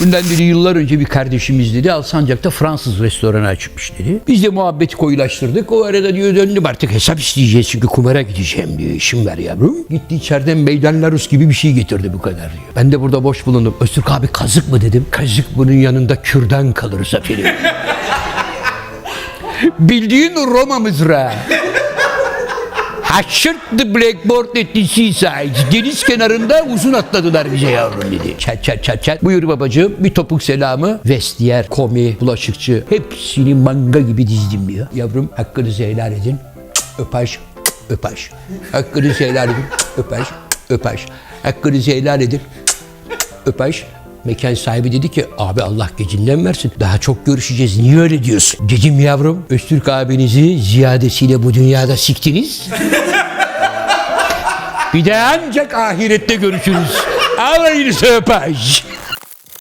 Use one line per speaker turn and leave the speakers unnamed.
Bundan dedi yıllar önce bir kardeşimiz dedi Alsancak'ta Fransız restoranı açmış dedi. Biz de muhabbeti koyulaştırdık. O arada diyor döndüm artık hesap isteyeceğiz çünkü kumara gideceğim diyor. İşim var yavrum. Gitti içeriden meydan gibi bir şey getirdi bu kadar diyor. Ben de burada boş bulundum. Öztürk abi kazık mı dedim. Kazık bunun yanında kürdan kalır Zafer'im. Bildiğin Roma mızrağı. Haşırt the blackboard at the seaside. Deniz kenarında uzun atladılar bize yavrum dedi. Çat çat çat çat. Buyur babacığım bir topuk selamı. Vestiyer, komi, bulaşıkçı. Hepsini manga gibi dizdim diyor. Yavrum hakkınızı helal edin. Öpaş, öpaş. Hakkınızı helal edin. Öpaş, öpaş. Hakkınızı helal edin. Öpaş. Mekan sahibi dedi ki abi Allah gecinden versin. Daha çok görüşeceğiz. Niye öyle diyorsun? Dedim yavrum Öztürk abinizi ziyadesiyle bu dünyada siktiniz. Bir de ancak ahirette görüşürüz. Alayınızı öpaj.